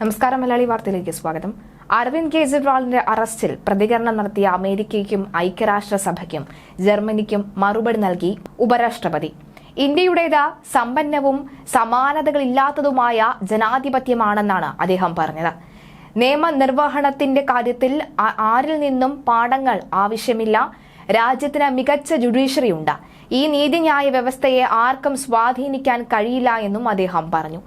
നമസ്കാരം മലയാളി വാർത്തയിലേക്ക് സ്വാഗതം. അരവിന്ദ് കെജ്രിവാളിന്റെ അറസ്റ്റിൽ പ്രതികരണം നടത്തിയ അമേരിക്കയ്ക്കും ഐക്യരാഷ്ട്രസഭയ്ക്കും ജർമ്മനിക്കും മറുപടി നൽകി ഉപരാഷ്ട്രപതി. ഇന്ത്യയുടേത് സമ്പന്നവും സമാനതകളില്ലാത്തതുമായ ജനാധിപത്യമാണെന്നാണ് അദ്ദേഹം പറഞ്ഞത്. നിയമനിർവഹണത്തിന്റെ കാര്യത്തിൽ ആരിൽ നിന്നും പാഠങ്ങൾ ആവശ്യമില്ല. രാജ്യത്തിന് മികച്ച ജുഡീഷ്യറി ഉണ്ട്. ഈ നീതിന്യായ വ്യവസ്ഥയെ ആർക്കും സ്വാധീനിക്കാൻ കഴിയില്ല എന്നും അദ്ദേഹം പറഞ്ഞു.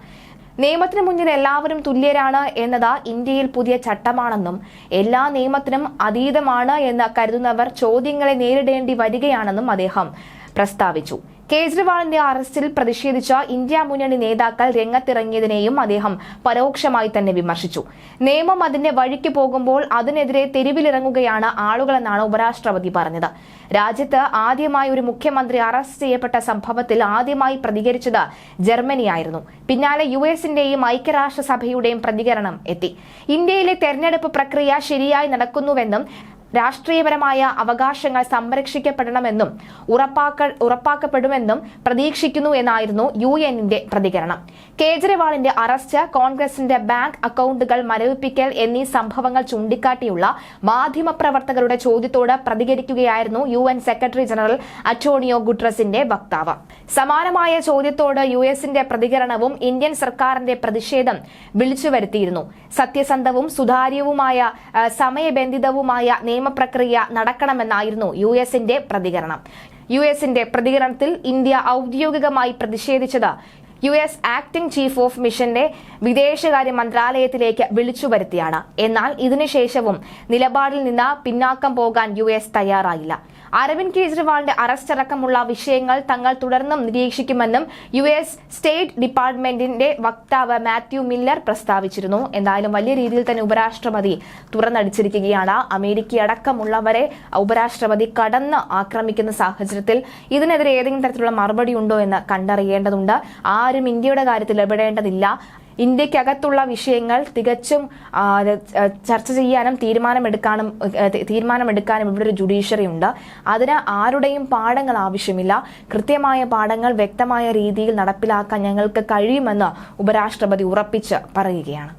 നിയമത്തിന് മുന്നിൽ എല്ലാവരും തുല്യരാണ് എന്നത് ഇന്ത്യയിൽ പുതിയ ചട്ടമാണെന്നും എല്ലാ നിയമത്തിനും അതീതമാണ് എന്ന് കരുതുന്നവർ ചോദ്യങ്ങളെ നേരിടേണ്ടി വരികയാണെന്നും അദ്ദേഹം പ്രസ്താവിച്ചു. കേജ്രിവാളിന്റെ അറസ്റ്റിൽ പ്രതിഷേധിച്ച ഇന്ത്യ മുന്നണി നേതാക്കൾ രംഗത്തിറങ്ങിയതിനെയും അദ്ദേഹം പരോക്ഷമായി തന്നെ വിമർശിച്ചു. നിയമം അതിന്റെ വഴിക്ക് പോകുമ്പോൾ അതിനെതിരെ തെരുവിലിറങ്ങുകയാണ് ആളുകളെന്നാണ് ഉപരാഷ്ട്രപതി പറഞ്ഞത്. രാജ്യത്ത് ആദ്യമായി ഒരു മുഖ്യമന്ത്രി അറസ്റ്റ് ചെയ്യപ്പെട്ട സംഭവത്തിൽ ആദ്യമായി പ്രതികരിച്ചത് ജർമ്മനിയായിരുന്നു. പിന്നാലെ യു എസിന്റെയും ഐക്യരാഷ്ട്രസഭയുടെയും പ്രതികരണം എത്തി. ഇന്ത്യയിലെ തെരഞ്ഞെടുപ്പ് പ്രക്രിയ ശരിയായി നടക്കുന്നുവെന്നും രാഷ്ട്രീയപരമായ അവകാശങ്ങൾ സംരക്ഷിക്കപ്പെടണമെന്നും ഉറപ്പാക്ക ഉറപ്പാക്കപ്പെടുമെന്നും പ്രതീക്ഷിക്കുന്നു എന്നായിരുന്നു യു എന്നിന്റെ പ്രതികരണം. കേജ്രിവാളിന്റെ അറസ്റ്റ് കോൺഗ്രസിന്റെ ബാങ്ക് അക്കൌണ്ടുകൾ മരവിപ്പിക്കൽ എന്നീ സംഭവങ്ങൾ ചൂണ്ടിക്കാട്ടിയുള്ള മാധ്യമപ്രവർത്തകരുടെ ചോദ്യത്തോട് പ്രതികരിക്കുകയായിരുന്നു U N secretary general Antonio ഗുട്രസിന്റെ വക്താവ്. സമാനമായ ചോദ്യത്തോട് യു എസിന്റെ പ്രതികരണവും ഇന്ത്യൻ സർക്കാരിന്റെ പ്രതിഷേധം വിളിച്ചുവരുത്തിയിരുന്നു. സത്യസന്ധവും സുതാര്യവുമായ സമയബന്ധിതവുമായ സമയബന്ധിതവുമായ നിയമപ്രക്രിയ നടക്കണമെന്നായിരുന്നു യു എസിന്റെ പ്രതികരണം. യു എസിന്റെ പ്രതികരണത്തിൽ ഇന്ത്യ ഔദ്യോഗികമായി പ്രതിഷേധിച്ചത് U S acting chief of മിഷന്റെ വിദേശകാര്യ മന്ത്രാലയത്തിലേക്ക് വിളിച്ചു വരുത്തിയാണ് എന്നാൽ ഇതിനുശേഷവും നിലപാടിൽ നിന്ന് പിന്നാക്കം പോകാൻ യു എസ് തയ്യാറായില്ല. അരവിന്ദ് കെജ്രിവാളിന്റെ അറസ്റ്റ് അടക്കമുള്ള വിഷയങ്ങൾ തങ്ങൾ തുടർന്നും നിരീക്ഷിക്കുമെന്നും യു എസ് സ്റ്റേറ്റ് ഡിപ്പാർട്ട്മെന്റിന്റെ വക്താവ് മാത്യു മില്ലർ പ്രസ്താവിച്ചിരുന്നു. എന്തായാലും വലിയ രീതിയിൽ തന്നെ ഉപരാഷ്ട്രപതി തുറന്നടിച്ചിരിക്കുകയാണ്. അമേരിക്ക അടക്കമുള്ളവരെ ഉപരാഷ്ട്രപതി കടന്ന് ആക്രമിക്കുന്ന സാഹചര്യത്തിൽ ഇതിനെതിരെ ഏതെങ്കിലും തരത്തിലുള്ള മറുപടി ഉണ്ടോ എന്ന് കണ്ടറിയേണ്ടതുണ്ട്. ആരും ഇന്ത്യയുടെ കാര്യത്തിൽ ഇടപെടേണ്ടതില്ല. ഇന്ത്യക്കകത്തുള്ള വിഷയങ്ങൾ തികച്ചും ചർച്ച ചെയ്യാനും തീരുമാനമെടുക്കാനും തീരുമാനമെടുക്കാനും ഇവിടെ ഒരു ജുഡീഷ്യറി ഉണ്ട്. അതിന് ആരുടെയും പാഠങ്ങൾ ആവശ്യമില്ല. കൃത്യമായ പാഠങ്ങൾ വ്യക്തമായ രീതിയിൽ നടപ്പിലാക്കാൻ ഞങ്ങൾക്ക് കഴിയുമെന്ന് ഉപരാഷ്ട്രപതി ഉറപ്പിച്ച് പറയുകയാണ്.